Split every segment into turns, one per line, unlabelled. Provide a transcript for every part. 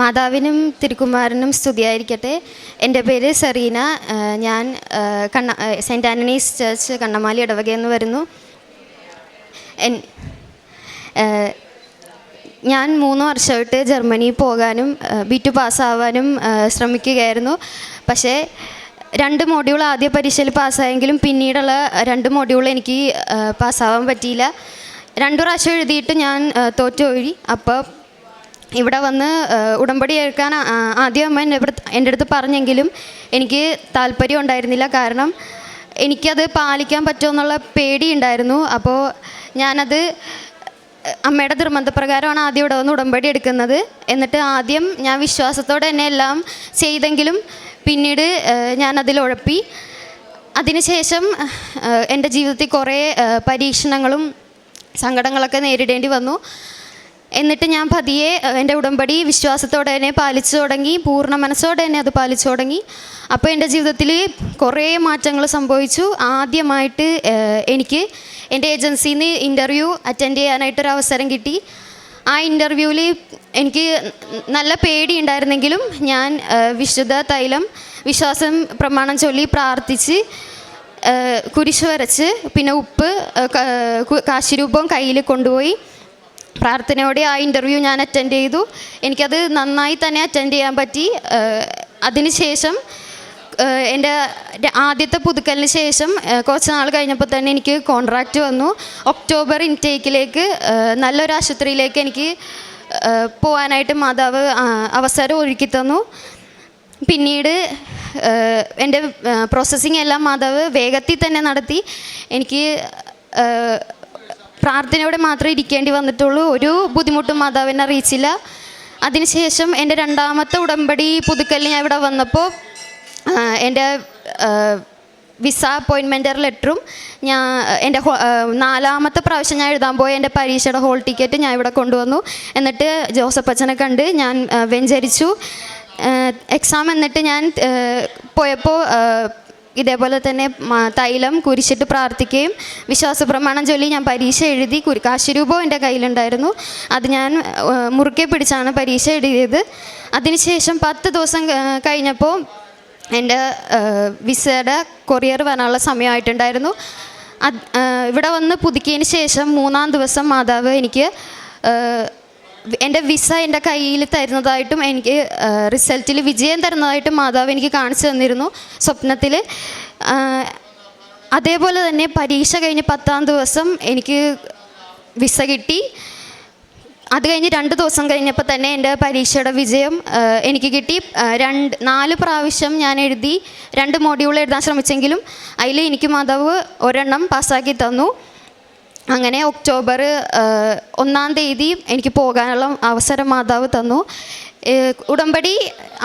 മാതാവിനും തിരുക്കുമാരനും സ്തുതിയായിരിക്കട്ടെ. എന്റെ പേര് സെറീന. ഞാൻ കണ്ണ സെന്റ് ആന്റണീസ് ചർച്ച് കണ്ണമാലി ഇടവകയെന്ന് വരുന്നു. എൻ ഞാൻ മൂന്ന് വർഷമായിട്ട് ജർമ്മനിയിൽ പോകാനും ബി ടു പാസ്സാവാനും ശ്രമിക്കുകയായിരുന്നു. പക്ഷേ രണ്ട് മോഡ്യൂൾ ആദ്യ പരീക്ഷയിൽ പാസ്സായെങ്കിലും പിന്നീടുള്ള രണ്ട് മോഡ്യൂൾ എനിക്ക് പാസ്സാവാൻ പറ്റിയില്ല. രണ്ടു പ്രാവശ്യം എഴുതിയിട്ട് ഞാൻ തോറ്റുപോയി അപ്പോൾ ഇവിടെ വന്ന് ഉടമ്പടി ഏൽക്കാൻ ആദ്യം അമ്മ എന്റെ എന്റെ അടുത്ത് പറഞ്ഞെങ്കിലും എനിക്ക് താല്പര്യം ഉണ്ടായിരുന്നില്ല. കാരണം എനിക്കത് പാലിക്കാൻ പറ്റുമെന്നുള്ള പേടിയുണ്ടായിരുന്നു അപ്പോൾ ഞാനത് അമ്മയുടെ നിർബന്ധപ്രകാരമാണ് ആദ്യം ഇവിടെ വന്ന് ഉടമ്പടി എടുക്കുന്നത്. എന്നിട്ട് ആദ്യം ഞാൻ വിശ്വാസത്തോടെ തന്നെ എല്ലാം ചെയ്തെങ്കിലും പിന്നീട് ഞാനതിൽ ഉഴപ്പി. അതിനുശേഷം എന്റെ ജീവിതത്തിൽ കുറേ പരീക്ഷണങ്ങളും സങ്കടങ്ങളൊക്കെ നേരിടേണ്ടി വന്നു. എന്നിട്ട് ഞാൻ പതിയെ എന്റെ ഉടമ്പടി വിശ്വാസത്തോടെ തന്നെ പാലിച്ചു തുടങ്ങി പൂർണ മനസ്സോടെ തന്നെ അത് പാലിച്ചു തുടങ്ങി. അപ്പോൾ എന്റെ ജീവിതത്തിൽ കുറേ മാറ്റങ്ങൾ സംഭവിച്ചു. ആദ്യമായിട്ട് എനിക്ക് എന്റെ ഏജൻസിയിൽ നിന്ന് ഇന്റർവ്യൂ അറ്റൻഡ് ചെയ്യാനായിട്ടൊരു അവസരം കിട്ടി. ആ ഇന്റർവ്യൂവിൽ എനിക്ക് നല്ല പേടി ഉണ്ടായിരുന്നെങ്കിലും ഞാൻ വിശുദ്ധ തൈലം വിശ്വാസം പ്രമാണം ചൊല്ലി പ്രാർത്ഥിച്ച് കുരിശ് വരച്ച് പിന്നെ ഉപ്പ് കാശിരൂപം കയ്യിൽ കൊണ്ടുപോയി. പ്രാർത്ഥനയോടെ ആ ഇന്റർവ്യൂ ഞാൻ അറ്റൻഡ് ചെയ്തു. എനിക്കത് നന്നായി തന്നെ അറ്റൻഡ് ചെയ്യാൻ പറ്റി. അതിനുശേഷം എന്റെ ആദ്യത്തെ പുതുക്കലിന് ശേഷം കുറച്ച് നാൾ കഴിഞ്ഞപ്പോൾ തന്നെ എനിക്ക് കോൺട്രാക്റ്റ് വന്നു. ഒക്ടോബർ ഇൻടേക്കിലേക്ക് നല്ലൊരു ആശുപത്രിയിലേക്ക് എനിക്ക് പോകാനായിട്ട് മാതാവ് അവസരം ഒരുക്കി തന്നു. പിന്നീട് എന്റെ പ്രോസസ്സിങ് എല്ലാം മാതാവ് വേഗത്തിൽ തന്നെ നടത്തി. എനിക്ക് പ്രാർത്ഥനയോടെ മാത്രമേ ഇരിക്കേണ്ടി വന്നിട്ടുള്ളൂ. ഒരു ബുദ്ധിമുട്ടും മാതാവിനെ അറിയിച്ചില്ല. അതിനുശേഷം എന്റെ രണ്ടാമത്തെ ഉടമ്പടി പുതുക്കലിന് ഞാൻ ഇവിടെ വന്നപ്പോൾ എന്റെ വിസ അപ്പോയിൻമെന്റ് ലെറ്ററും ഞാൻ എന്റെ നാലാമത്തെ പ്രാവശ്യം ഞാൻ എഴുതാൻ പോയ എന്റെ പരീക്ഷയുടെ ഹോൾ ടിക്കറ്റ് ഞാൻ ഇവിടെ കൊണ്ടുവന്നു. എന്നിട്ട് ജോസഫ് അച്ഛനെ കണ്ട് ഞാൻ വെഞ്ചരിച്ചു. എക്സാം എന്നിട്ട് ഞാൻ പോയപ്പോൾ ഇതേപോലെ തന്നെ തൈലം കുരിശിട്ട് പ്രാർത്ഥിക്കുകയും വിശ്വാസ പ്രമാണം ചൊല്ലി ഞാൻ പരീക്ഷ എഴുതി കുരി കാശിരൂപം എന്റെ കയ്യിലുണ്ടായിരുന്നു. അത് ഞാൻ മുറുക്കെ പിടിച്ചാണ് പരീക്ഷ എഴുതിയത്. അതിനുശേഷം പത്ത് ദിവസം കഴിഞ്ഞപ്പോൾ എന്റെ വിസയുടെ കൊറിയർ വരാനുള്ള സമയമായിട്ടുണ്ടായിരുന്നു. അത് ഇവിടെ വന്ന് പുതുക്കിയതിന് ശേഷം മൂന്നാം ദിവസം മാതാവ് എനിക്ക് എന്റെ വിസ എന്റെ കയ്യിൽ തരുന്നതായിട്ടും എനിക്ക് റിസൾട്ടിൽ വിജയം തരുന്നതായിട്ടും മാതാവ് എനിക്ക് കാണിച്ചു തന്നിരുന്നു സ്വപ്നത്തിൽ. അതേപോലെ തന്നെ പരീക്ഷ കഴിഞ്ഞ് പത്താം ദിവസം എനിക്ക് വിസ കിട്ടി. അത് കഴിഞ്ഞ് രണ്ട് ദിവസം കഴിഞ്ഞപ്പോൾ തന്നെ എന്റെ പരീക്ഷയുടെ വിജയം എനിക്ക് കിട്ടി. രണ്ട് നാല് പ്രാവശ്യം ഞാൻ എഴുതി രണ്ട് മോഡ്യൂൾ എഴുതാൻ ശ്രമിച്ചെങ്കിലും അതിൽ എനിക്ക് മാതാവ് ഒരെണ്ണം പാസ്സാക്കി തന്നു. അങ്ങനെ ഒക്ടോബർ ഒന്നാം തീയതി എനിക്ക് പോകാനുള്ള അവസരം മാതാവ് തന്നു. ഉടമ്പടി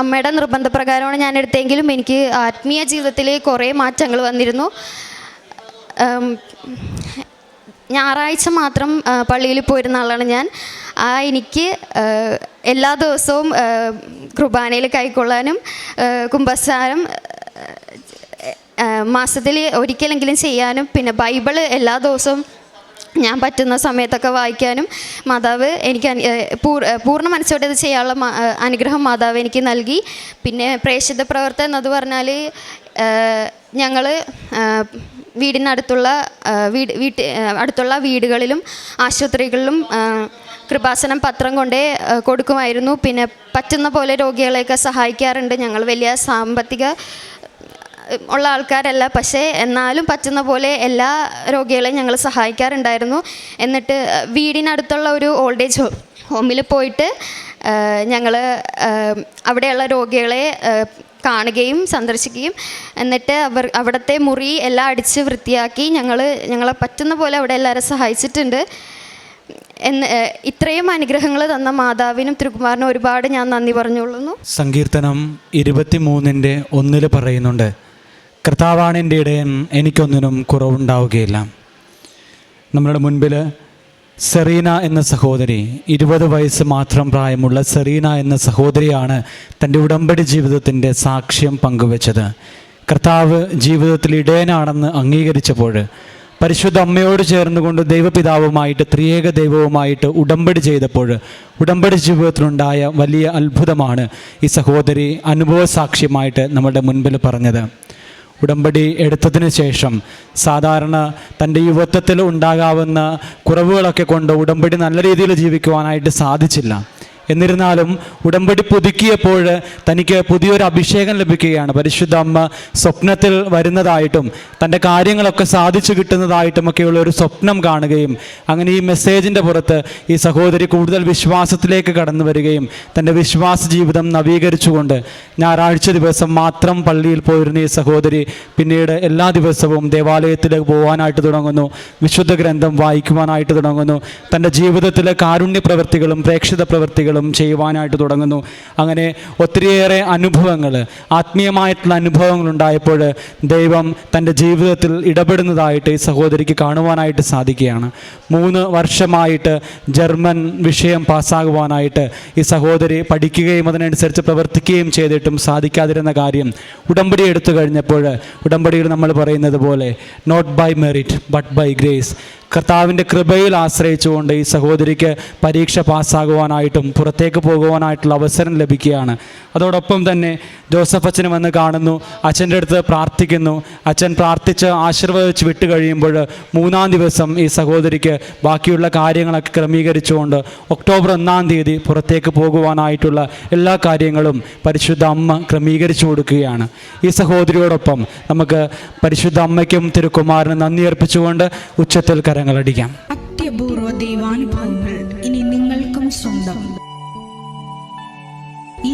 അമ്മയുടെ നിർബന്ധപ്രകാരമാണ് ഞാൻ എടുത്തെങ്കിലും എനിക്ക് ആത്മീയ ജീവിതത്തിൽ കുറേ മാറ്റങ്ങൾ വന്നിരുന്നു. ഞായറാഴ്ച മാത്രം പള്ളിയിൽ പോയിരുന്ന ആളാണ് ഞാൻ. ആ എനിക്ക് എല്ലാ ദിവസവും കുർബാനയിൽ കൈക്കൊള്ളാനും കുംഭസാരം മാസത്തിൽ ഒരിക്കലെങ്കിലും ചെയ്യാനും പിന്നെ ബൈബിൾ എല്ലാ ദിവസവും ഞാൻ പറ്റുന്ന സമയത്തൊക്കെ വായിക്കാനും മാതാവ് എനിക്ക് പൂർണ മനസ്സോടെ ഇത് ചെയ്യാനുള്ള അനുഗ്രഹം മാതാവ് എനിക്ക് നൽകി. പിന്നെ പ്രേക്ഷിത പ്രവർത്തനം എന്നത് പറഞ്ഞാൽ ഞങ്ങൾ വീടിനടുത്തുള്ള വീട് വീട്ടിൽ അടുത്തുള്ള വീടുകളിലും ആശുപത്രികളിലും കൃപാസനം പത്രം കൊണ്ടേ കൊടുക്കുമായിരുന്നു. പിന്നെ പറ്റുന്ന പോലെ രോഗികളെയൊക്കെ സഹായിക്കാറുണ്ട്. ഞങ്ങൾ വലിയ സാമ്പത്തിക ഉള്ള ആൾക്കാരല്ല. പക്ഷേ എന്നാലും പറ്റുന്ന പോലെ എല്ലാ രോഗികളെയും ഞങ്ങൾ സഹായിക്കാറുണ്ടായിരുന്നു. എന്നിട്ട് വീടിനടുത്തുള്ള ഒരു ഓൾഡ് ഏജ് ഹോമിൽ പോയിട്ട് ഞങ്ങൾ അവിടെയുള്ള രോഗികളെ കാണുകയും സന്ദർശിക്കുകയും എന്നിട്ട് അവർ അവിടുത്തെ മുറി എല്ലാം അടിച്ച് വൃത്തിയാക്കി ഞങ്ങൾ ഞങ്ങളെ പറ്റുന്ന പോലെ അവിടെ എല്ലാവരും സഹായിച്ചിട്ടുണ്ട്. എന്ന് ഇത്രയും അനുഗ്രഹങ്ങൾ തന്ന മാതാവിനും തിരുകുമാറിനും ഒരുപാട് ഞാൻ നന്ദി പറഞ്ഞുകൊള്ളുന്നു.
സങ്കീർത്തനം ഇരുപത്തിമൂന്നിന്റെ ഒന്നിൽ പറയുന്നുണ്ട്. കർത്താവാണ് എന്റെ ഇടയൻ. എനിക്കൊന്നിനും കുറവുണ്ടാവുകയില്ല. നമ്മളുടെ മുൻപിൽ സെറീന എന്ന സഹോദരി ഇരുപത് വയസ്സ് മാത്രം പ്രായമുള്ള സെറീന എന്ന സഹോദരിയാണ് തന്റെ ഉടമ്പടി ജീവിതത്തിന്റെ സാക്ഷ്യം പങ്കുവച്ചത്. കർത്താവ് ജീവിതത്തിൽ ഇടയനാണെന്ന് അംഗീകരിച്ചപ്പോൾ പരിശുദ്ധ അമ്മയോട് ചേർന്നുകൊണ്ട് ദൈവപിതാവുമായിട്ട് ത്രിയേക ദൈവവുമായിട്ട് ഉടമ്പടി ചെയ്തപ്പോൾ ഉടമ്പടി ജീവിതത്തിലുണ്ടായ വലിയ അത്ഭുതമാണ് ഈ സഹോദരി അനുഭവ സാക്ഷ്യമായിട്ട് നമ്മുടെ മുൻപിൽ പറഞ്ഞത്. ഉടമ്പടി എടുത്തതിന് ശേഷം സാധാരണ തന്റെ യുവത്വത്തിൽ ഉണ്ടാകാവുന്ന കുറവുകളൊക്കെ കൊണ്ട് ഉടമ്പടി നല്ല രീതിയിൽ ജീവിക്കുവാനായിട്ട് സാധിച്ചില്ല. എന്നിരുന്നാലും ഉടമ്പടി പുതുക്കിയപ്പോൾ തനിക്ക് പുതിയൊരു അഭിഷേകം ലഭിക്കുകയാണ്. പരിശുദ്ധ അമ്മ സ്വപ്നത്തിൽ വരുന്നതായിട്ടും തന്റെ കാര്യങ്ങളൊക്കെ സാധിച്ചു കിട്ടുന്നതായിട്ടും ഒക്കെയുള്ള ഒരു സ്വപ്നം കാണുകയും അങ്ങനെ ഈ മെസ്സേജിന്റെ പുറത്ത് ഈ സഹോദരി കൂടുതൽ വിശ്വാസത്തിലേക്ക് കടന്നു വരികയും തന്റെ വിശ്വാസ ജീവിതം നവീകരിച്ചുകൊണ്ട് ഞായറാഴ്ച ദിവസം മാത്രം പള്ളിയിൽ പോയിരുന്ന ഈ സഹോദരി പിന്നീട് എല്ലാ ദിവസവും ദേവാലയത്തിലേക്ക് പോകാനായിട്ട് തുടങ്ങുന്നു. വിശുദ്ധ ഗ്രന്ഥം വായിക്കുവാനായിട്ട് തുടങ്ങുന്നു. തന്റെ ജീവിതത്തിലെ കാരുണ്യ പ്രവൃത്തികളും പ്രേക്ഷിത പ്രവൃത്തികളും ചെയ്യുവാനായിട്ട് തുടങ്ങുന്നു. അങ്ങനെ ഒത്തിരിയേറെ അനുഭവങ്ങൾ ആത്മീയമായിട്ടുള്ള അനുഭവങ്ങൾ ഉണ്ടായപ്പോൾ ദൈവം തന്റെ ജീവിതത്തിൽ ഇടപെടുന്നതായിട്ട് ഈ സഹോദരിക്ക് കാണുവാനായിട്ട് സാധിക്കുകയാണ്. മൂന്ന് വർഷമായിട്ട് ജർമ്മൻ വിഷയം പാസ്സാകുവാനായിട്ട് ഈ സഹോദരി പഠിക്കുകയും അതിനനുസരിച്ച് പ്രവർത്തിക്കുകയും ചെയ്തിട്ടും സാധിക്കാതിരുന്ന കാര്യം ഉടമ്പടി എടുത്തു കഴിഞ്ഞപ്പോൾ ഉടമ്പടിയിൽ നമ്മൾ പറയുന്നത് പോലെ not by merit but by grace കർത്താവിന്റെ കൃപയിൽ ആശ്രയിച്ചുകൊണ്ട് ഈ സഹോദരിക്ക് പരീക്ഷ പാസ്സാകുവാനായിട്ടും പുറത്തേക്ക് പോകുവാനായിട്ടുള്ള അവസരം ലഭിക്കുകയാണ്. അതോടൊപ്പം തന്നെ ജോസഫ് അച്ഛന് വന്ന് കാണുന്നു അച്ഛന്റെ അടുത്ത് പ്രാർത്ഥിക്കുന്നു. അച്ഛൻ പ്രാർത്ഥിച്ച് ആശീർവദിച്ച് വിട്ട് കഴിയുമ്പോൾ മൂന്നാം ദിവസം ഈ സഹോദരിക്ക് ബാക്കിയുള്ള കാര്യങ്ങളൊക്കെ ക്രമീകരിച്ചുകൊണ്ട് ഒക്ടോബർ ഒന്നാം തീയതി പുറത്തേക്ക് പോകുവാനായിട്ടുള്ള എല്ലാ കാര്യങ്ങളും പരിശുദ്ധ അമ്മ ക്രമീകരിച്ചു കൊടുക്കുകയാണ്. ഈ സഹോദരിയോടൊപ്പം നമുക്ക് പരിശുദ്ധ അമ്മയ്ക്കും തിരുക്കുമാരനും നന്ദി അർപ്പിച്ചുകൊണ്ട് ഉച്ചത്തിൽ കരങ്ങളടിക്കാം
അത്യപൂർവ ദൈവാനുഭവങ്ങൾ ഇനി നിങ്ങൾക്കും സ്വന്തം. ഈ